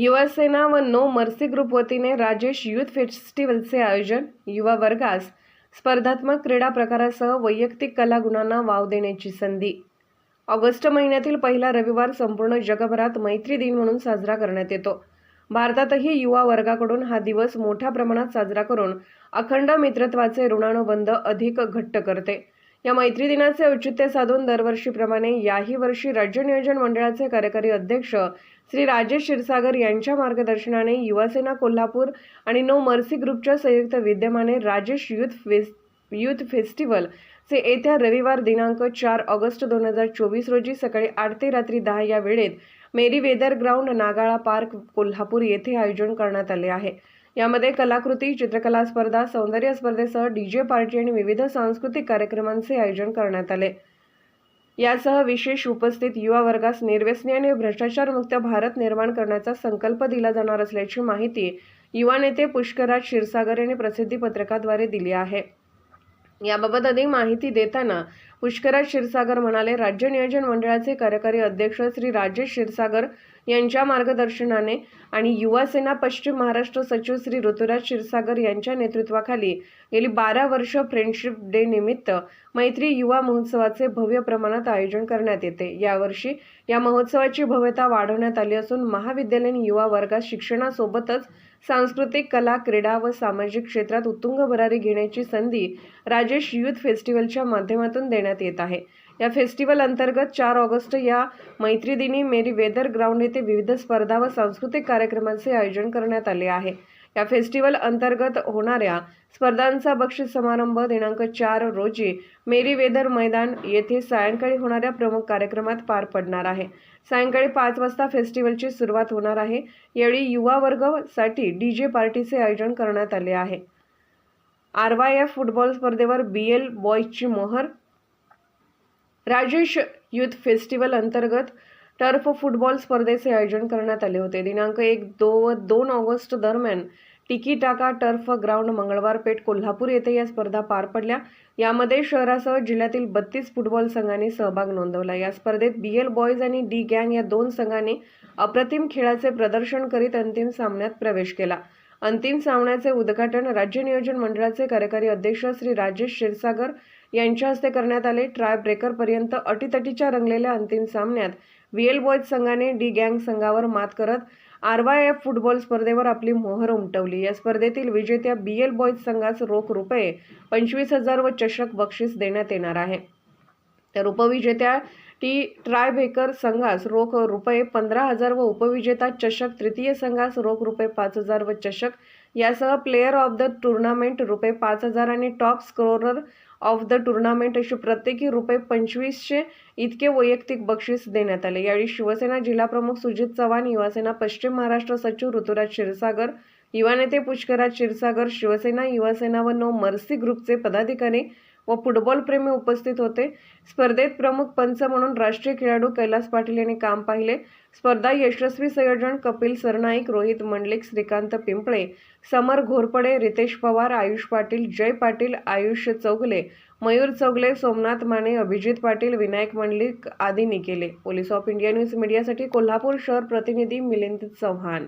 युवासेना व no mercy group वतीने Rajesh youth फेस्टिवलचे आयोजन युवा वर्गास स्पर्धात्मक क्रीडा प्रकारासह वैयक्तिक कलागुणांना वाव देण्याची संधी. ऑगस्ट महिन्यातील पहिला रविवार संपूर्ण जगभरात मैत्री दिन म्हणून साजरा करण्यात येतो. भारतातही युवा वर्गाकडून हा दिवस मोठ्या प्रमाणात साजरा करून अखंड मित्रत्वाचे ऋणानुबंध अधिक घट्ट करते. या मैत्री दिनाचे औचित्य साधून दरवर्षीप्रमाणे याही वर्षी राज्य नियोजन मंडळाचे कार्यकारी अध्यक्ष श्री राजेश क्षीरसागर यांच्या मार्गदर्शनाने युवासेना कोल्हापूर आणि नो मर्सी ग्रुपच्या संयुक्त विद्यमाने Rajesh youth face youth festival चे येत्या रविवार दिनांक चार ऑगस्ट दोन हजार चोवीस रोजी सकाळी आठ ते रात्री दहा या वेळेत Merry Weather ground Nagala park Kolhapur येथे आयोजन करण्यात आले आहे. यामध्ये कलाकृती चित्रकला स्पर्धा सौंदर्य स्पर्धेसह डीजे पार्टी आणि विविध सांस्कृतिक कार्यक्रमांचे आयोजन करण्यात आले. यासह विशेष उपस्थित युवा वर्गास निर्व्यसनी आणि भ्रष्टाचारमुक्त भारत निर्माण करण्याचा संकल्प दिला जाणार असल्याची माहिती युवा नेते पुष्कराज क्षीरसागर यांनी प्रसिद्धी पत्रकाद्वारे दिली आहे. याबाबत अधिक माहिती देताना पुष्कराज क्षीरसागर म्हणाले राज्य नियोजन मंडळाचे कार्यकारी अध्यक्ष श्री राजेश क्षीरसागर यांच्या मार्गदर्शनाने आणि युवासेना पश्चिम महाराष्ट्र सचिव श्री ऋतुराज क्षीरसागर यांच्या नेतृत्वाखाली गेली बारा वर्ष फ्रेंडशिप डे निमित्त मैत्री युवा महोत्सवाचे भव्य प्रमाणात आयोजन करण्यात येते. यावर्षी या महोत्सवाची भव्यता वाढवण्यात आली असून महाविद्यालयीन युवा वर्गात शिक्षणासोबतच सांस्कृतिक कला क्रीडा व सामाजिक क्षेत्रात उत्तुंग भरारी घेण्याची संधी राजेश युथ फेस्टिवलच्या माध्यमातून देण्यात येत आहे. या फेस्टिवल अंतर्गत चार ऑगस्ट या मैत्रीदिनी मेरी वेदर ग्राउंड येथे विविध स्पर्धा व सांस्कृतिक कार्यक्रमांचे आयोजन करण्यात आले आहे. या फेस्टिवल अंतर्गत होणाऱ्या स्पर्धांचा बक्षीस समारंभ दिनांक चार रोजी मेरी वेदर मैदान येथे सायंकाळी होणाऱ्या प्रमुख कार्यक्रमात पार पडणार आहे. सायंकाळी पाच वाजता फेस्टिवलची सुरुवात होणार आहे. यावेळी युवा वर्गासाठी डी जे पार्टीचे आयोजन करण्यात आले आहे. आर वाय एफ फुटबॉल स्पर्धेवर बी एल बॉयजची मोहर. राजेश युथ फेस्टिवल अंतर्गत टर्फ फुटबॉल स्पर्धेचे आयोजन करण्यात आले होते. दिनांक एक दो व दोन ऑगस्ट दरम्यान टिकी टाका टर्फ ग्राउंड मंगळवार पेठ कोल्हापूर येथे या स्पर्धा पार पडल्या. यामध्ये शहरासह जिल्ह्यातील बत्तीस फुटबॉल संघांनी सहभाग नोंदवला. या स्पर्धेत बी एल बॉयज आणि डी गँग या दोन संघांनी अप्रतिम खेळाचे प्रदर्शन करीत अंतिम सामन्यात प्रवेश केला. अंतिम सामन्याचे उद्घाटन राज्य नियोजन मंडळाचे कार्यकारी अध्यक्ष श्री राजेश क्षीरसागर यांच्या हस्ते करण्यात आले. ट्राय ब्रेकरपर्यंत अटीतटीच्या रंगलेल्या अंतिम सामन्यात व्हीएल बॉयज संघाने डी गँग संघावर मात करत आर वाय एफ फुटबॉल स्पर्धेवर आपली मोहर उमटवली. या स्पर्धेतील विजेत्या बी एल बॉयज संघास रोख रुपये पंचवीस हजार व चषक बक्षीस देण्यात येणार आहे. तर उपविजेत्या टी ट्रायबेकर संघास रोख रुपये पंधरा हजार व उपविजेता चषक तृतीय संघास रोख रुपये पाच हजार व चषक. यासह प्लेयर ऑफ द टुर्नामेंट रुपये पाच हजार आणि top scorer of the tournament अशी प्रत्येकी रुपये पंचवीसशे इतके वैयक्तिक बक्षीस देण्यात आले. यावेळी शिवसेना जिल्हाप्रमुख सुजित चव्हाण युवासेना पश्चिम महाराष्ट्र सचिव ऋतुराज क्षीरसागर युवा नेते पुष्कराज क्षीरसागर शिवसेना युवासेना व नो मर्सी ग्रुपचे पदाधिकारी व फुटबॉल प्रेमी उपस्थित होते. स्पर्धेत प्रमुख पंच म्हणून राष्ट्रीय खेळाडू कैलास पाटील यांनी काम पाहिले. स्पर्धा यशस्वी संयोजन कपिल सरनाईक रोहित मंडलिक श्रीकांत पिंपळे समर घोरपडे रितेश पवार आयुष पाटील जय पाटील आयुष चौगले मयूर चौगले सोमनाथ माने अभिजित पाटील विनायक मंडलिक आदींनी केले. पोलीस ऑफ इंडिया न्यूज मीडियासाठी कोल्हापूर शहर प्रतिनिधी मिलिंद चव्हाण.